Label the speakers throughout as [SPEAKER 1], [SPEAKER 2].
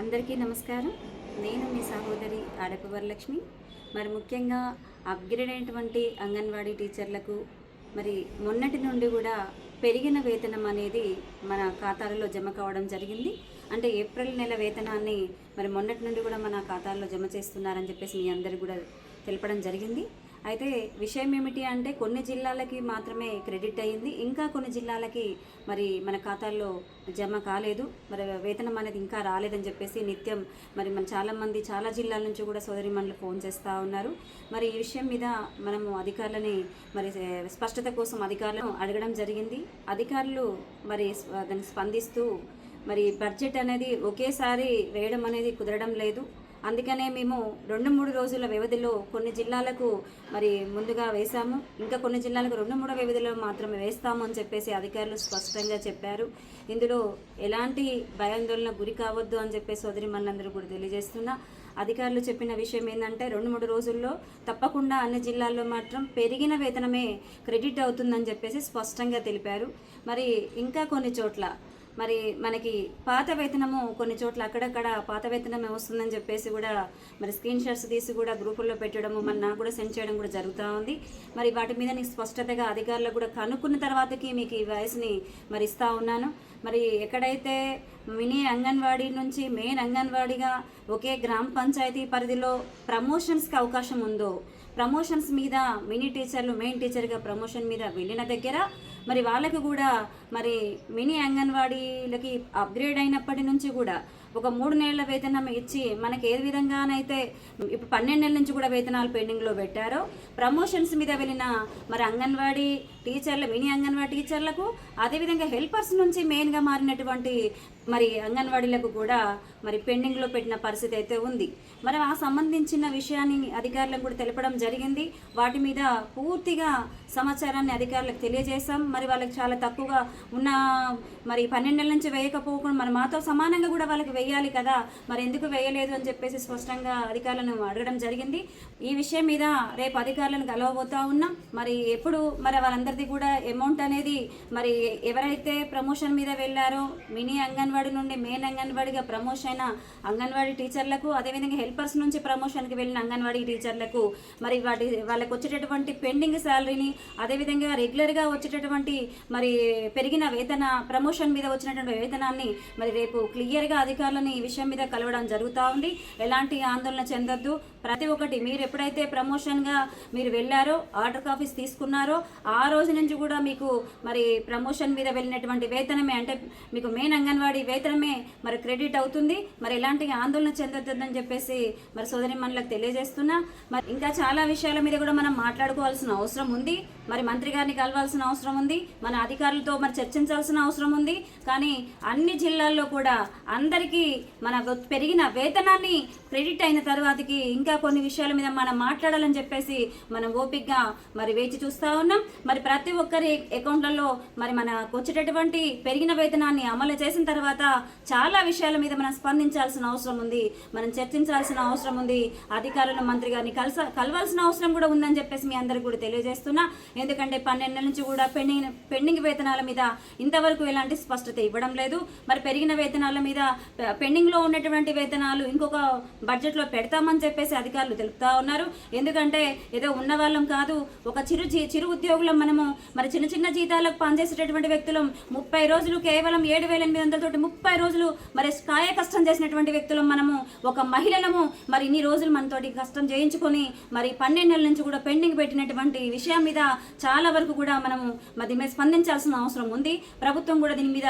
[SPEAKER 1] అందరికీ నమస్కారం. నేను మీ సహోదరి ఆడప వరలక్ష్మి. మరి ముఖ్యంగా అప్గ్రేడ్ అయినటువంటి అంగన్వాడీ టీచర్లకు మరి మొన్నటి నుండి కూడా పెరిగిన వేతనం అనేది మన ఖాతాలలో జమ కావడం జరిగింది. అంటే ఏప్రిల్ నెల వేతనాన్ని మరి మొన్నటి నుండి కూడా మన ఖాతాల్లో జమ చేస్తున్నారని చెప్పేసి మీ అందరు కూడా తెలపడం జరిగింది. అయితే విషయం ఏమిటి అంటే కొన్ని జిల్లాలకి మాత్రమే క్రెడిట్ అయ్యింది. ఇంకా కొన్ని జిల్లాలకి మరి మన ఖాతాల్లో జమ కాలేదు. మరి వేతనం అనేది ఇంకా రాలేదని చెప్పేసి నిత్యం మరి మన చాలామంది చాలా జిల్లాల నుంచి కూడా సోదరిమణులు ఫోన్ చేస్తూ ఉన్నారు. మరి ఈ విషయం మీద మనము అధికారులని మరి స్పష్టత కోసం అధికారులను అడగడం జరిగింది. అధికారులు మరి స్ప- దానికి స్పందిస్తూ మరి బడ్జెట్ అనేది ఒకేసారి వేయడం అనేది కుదరడం లేదు. అందుకనే మేము రెండు మూడు రోజుల వ్యవధిలో కొన్ని జిల్లాలకు మరి ముందుగా వేశాము. ఇంకా కొన్ని జిల్లాలకు రెండు మూడు వ్యవధిలో మాత్రమే వేస్తాము అని చెప్పేసి అధికారులు స్పష్టంగా చెప్పారు. ఇందులో ఎలాంటి భయాందోళన గురి కావద్దు అని చెప్పేసి సోదరి మనందరూ కూడా తెలియజేస్తున్నా. అధికారులు చెప్పిన విషయం ఏంటంటే రెండు మూడు రోజుల్లో తప్పకుండా అన్ని జిల్లాల్లో మాత్రం పెరిగిన వేతనమే క్రెడిట్ అవుతుందని చెప్పేసి స్పష్టంగా తెలిపారు. మరి ఇంకా కొన్ని చోట్ల మరి మనకి పాత వేతనము కొన్ని చోట్ల అక్కడక్కడ పాత వేతనమే వస్తుందని చెప్పేసి కూడా మరి స్క్రీన్ షాట్స్ తీసి కూడా గ్రూపుల్లో పెట్టడము మరి నాకు కూడా సెండ్ చేయడం కూడా జరుగుతూ ఉంది. మరి వాటి మీద నీకు స్పష్టతగా అధికారులకు కూడా కనుక్కున్న తర్వాతకి మీకు ఈ వయసుని మరి ఇస్తూ ఉన్నాను. మరి ఎక్కడైతే మినీ అంగన్వాడీ నుంచి మెయిన్ అంగన్వాడీగా ఒకే గ్రామ పంచాయతీ పరిధిలో ప్రమోషన్స్కి అవకాశం ఉందో ప్రమోషన్స్ మీద మినీ టీచర్లు మెయిన్ టీచర్గా ప్రమోషన్ మీద వెళ్ళిన దగ్గర మరి వాళ్ళకు కూడా మరి మినీ అంగన్వాడీలకి అప్గ్రేడ్ అయినప్పటి నుంచి కూడా ఒక మూడు నెలల వేతనం ఇచ్చి మనకి ఏ విధంగానైతే ఇప్పుడు పన్నెండు నెలల నుంచి కూడా వేతనాలు పెండింగ్లో పెట్టారో ప్రమోషన్స్ మీద వెళ్ళిన మరి అంగన్వాడీ టీచర్లు మినీ అంగన్వాడీ టీచర్లకు అదేవిధంగా హెల్పర్స్ నుంచి మెయిన్గా మారినటువంటి మరి అంగన్వాడీలకు కూడా మరి పెండింగ్లో పెట్టిన పరిస్థితి అయితే ఉంది. మరి ఆ సంబంధించిన విషయాన్ని అధికారులకు కూడా తెలపడం జరిగింది. వాటి మీద పూర్తిగా సమాచారాన్ని అధికారులకు తెలియజేశాం. మరి వాళ్ళకి చాలా తక్కువగా ఉన్న మరి పన్నెండు నెలల నుంచి వేయకపోకుండా మరి మాతో సమానంగా కూడా వాళ్ళకి వేయాలి కదా? మరి ఎందుకు వేయలేదు అని చెప్పేసి స్పష్టంగా అధికారులను అడగడం జరిగింది. ఈ విషయం మీద రేపు అధికారులను కలవబోతా ఉన్నాం. మరి ఎప్పుడు? మరి వాళ్ళందరిది కూడా అమౌంట్ అనేది మరి ఎవరైతే ప్రమోషన్ మీద వెళ్ళారో మినీ అంగన్వాడీ నుండి మెయిన్ అంగన్వాడీగా ప్రమోషన్ అయిన అంగన్వాడీ టీచర్లకు అదేవిధంగా హెల్పర్స్ నుంచి ప్రమోషన్కి వెళ్ళిన అంగన్వాడీ టీచర్లకు మరి వాటి వాళ్ళకి వచ్చేటటువంటి పెండింగ్ శాలరీని అదేవిధంగా రెగ్యులర్గా వచ్చేటటువంటి మరి పెరిగిన వేతన ప్రమోషన్ మీద వచ్చినటువంటి వేతనాన్ని మరి రేపు క్లియర్గా అధికారులను ఈ విషయం మీద కలవడం జరుగుతూ ఉంది. ఎలాంటి ఆందోళన చెందొద్దు. ప్రతి ఒక్కటి మీరు ఎప్పుడైతే ప్రమోషన్గా మీరు వెళ్ళారో ఆర్డర్ కాపీస్ తీసుకున్నారో ఆ రోజు నుంచి కూడా మీకు మరి ప్రమోషన్ మీద వెళ్ళినటువంటి వేతనమే అంటే మీకు మెయిన్ అంగన్వాడీ వేతనమే మరి క్రెడిట్ అవుతుంది. మరి ఎలాంటి ఆందోళన చెందొద్దని చెప్పేసి మరి సోదరి మనలకు తెలియజేస్తున్నా. మరి ఇంకా చాలా విషయాల మీద కూడా మనం మాట్లాడుకోవాల్సిన అవసరం ఉంది. మరి మంత్రి గారిని కలవాల్సిన అవసరం ఉంది. మన అధికారులతో మరి చర్చించాల్సిన అవసరం ఉంది. కానీ అన్ని జిల్లాల్లో కూడా అందరికీ మన పెరిగిన వేతనాన్ని క్రెడిట్ అయిన తర్వాతకి ఇంకా కొన్ని విషయాల మీద మనం మాట్లాడాలని చెప్పేసి మనం ఓపిక్గా మరి వేచి చూస్తూ ఉన్నాం. మరి ప్రతి ఒక్కరి అకౌంట్లలో మరి మనకు వచ్చేటటువంటి పెరిగిన వేతనాన్ని అమలు చేసిన తర్వాత చాలా విషయాల మీద మనం స్పందించాల్సిన అవసరం ఉంది. మనం చర్చించాల్సిన అవసరం ఉంది. అధికారులు మంత్రి గారిని కలస కలవాల్సిన అవసరం కూడా ఉందని చెప్పేసి మీ అందరికి కూడా తెలియజేస్తున్నా. ఎందుకంటే పన్నెండు నుంచి కూడా పెండింగ్ పెండింగ్ వేతనాల మీద ఇంతవరకు ఎలాంటి స్పష్టత ఇవ్వడం లేదు. మరి పెరిగిన వేతనాల మీద పెండింగ్లో ఉన్నటువంటి వేతనాలు ఇంకొక బడ్జెట్లో పెడతామని చెప్పేసి అధికారులు తెలుపుతా ఉన్నారు. ఎందుకంటే ఏదో ఉన్న వాళ్ళం కాదు ఒక చిరు చిరు ఉద్యోగులం మనము. మరి చిన్న చిన్న జీతాలకు పనిచేసేటటువంటి వ్యక్తులం ముప్పై రోజులు కేవలం ఏడు వేల ఎనిమిది వందలతోటి ముప్పై రోజులు మరి కాయ కష్టం చేసినటువంటి వ్యక్తులం మనము. ఒక మహిళలము మరి ఇన్ని రోజులు మనతోటి కష్టం చేయించుకొని మరి పన్నెండు నెలల నుంచి కూడా పెండింగ్ పెట్టినటువంటి విషయం మీద చాలా వరకు కూడా మనము మరి స్పందించాల్సిన అవసరం ఉంది. ప్రభుత్వం కూడా దీని మీద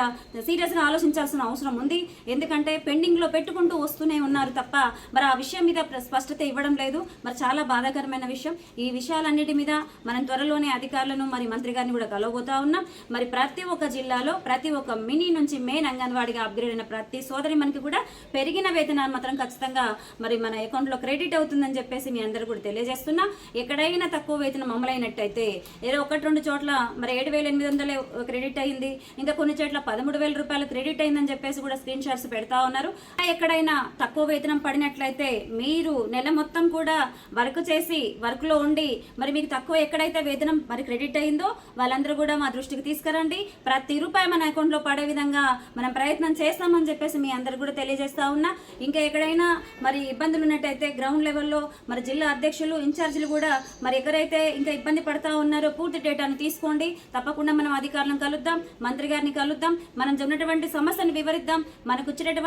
[SPEAKER 1] సీరియస్గా ఆలోచించాల్సిన అవసరం ఉంది. ఎందుకంటే పెండింగ్లో పెట్టుకుంటూ వస్తూనే ఉన్నారు తప్ప మరి ఆ విషయం మీద స్పష్టత ఇవ్వడం లేదు. మరి చాలా బాధాకరమైన విషయం. ఈ విషయాలన్నిటి మీద మనం త్వరలోనే అధికారులను మరి మంత్రి గారిని కూడా కలవబోతా ఉన్నాం. మరి ప్రతి ఒక్క జిల్లాలో ప్రతి ఒక్క మినీ నుంచి మెయిన్ అంగన్వాడిగా అప్గ్రేడ్ అయిన ప్రతి సోదరి మనకి కూడా పెరిగిన వేతనాలు మాత్రం ఖచ్చితంగా మరి మన అకౌంట్లో క్రెడిట్ అవుతుందని చెప్పేసి మీ అందరూ కూడా తెలియజేస్తున్నా. ఎక్కడైనా తక్కువ వేతనం అమలైనట్టయితే ఏదో ఒకటి రెండు చోట్ల మరి ఏడు వేల ఎనిమిది వందలు క్రెడిట్ అయింది. ఇంకా కొన్ని చోట్ల పదమూడు వేల రూపాయలు క్రెడిట్ అయిందని చెప్పేసి కూడా స్క్రీన్ షాట్స్ పెడతా ఉన్నారు. ఎక్కడైనా తక్కువ వేతనం పడినట్లయితే మీరు నెల మొత్తం కూడా వర్క్ చేసి వర్క్లో ఉండి మరి మీకు తక్కువ ఎక్కడైతే వేతనం మరి క్రెడిట్ అయిందో వాళ్ళందరూ కూడా మా దృష్టికి తీసుకురండి. ప్రతి రూపాయి మన అకౌంట్లో పడే విధంగా మనం ప్రయత్నం చేస్తామని చెప్పేసి మీ అందరు కూడా తెలియజేస్తా ఉన్నా. ఇంకా ఎక్కడైనా మరి ఇబ్బందులు ఉన్నట్టయితే గ్రౌండ్ లెవెల్లో మరి జిల్లా అధ్యక్షులు ఇన్ఛార్జీలు కూడా మరి ఎక్కడైతే ఇంకా ఇబ్బంది పడతా ఉన్నారో పూర్తి డేటాను తీసుకోండి. తప్పకుండా మనం అధికారులను కలుద్దాం మంత్రి గారిని కలుద్దాం. మనం ఉన్నటువంటి సమస్యను వివరిద్దాం. మనకు వచ్చినటువంటి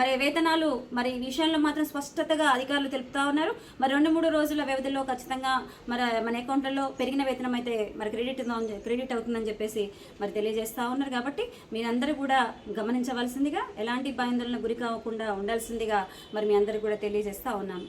[SPEAKER 1] మరి వేతనాలు మరి ఈ విషయంలో మాత్రం స్పష్టతగా అధికారులు తెలుపుతా ఉన్నారు. మరి రెండు మూడు రోజుల వ్యవధిలో ఖచ్చితంగా మరి మన అకౌంట్లలో పెరిగిన వేతనం అయితే మరి క్రెడిట్ క్రెడిట్ అవుతుందని చెప్పేసి మరి తెలియజేస్తూ ఉన్నారు కాబట్టి మీరందరూ కూడా గమనించవలసిందిగా ఎలాంటి ఇబ్బందులను గురి కాకుండా ఉండాల్సిందిగా మరి మీ అందరికీ కూడా తెలియజేస్తూ ఉన్నాను.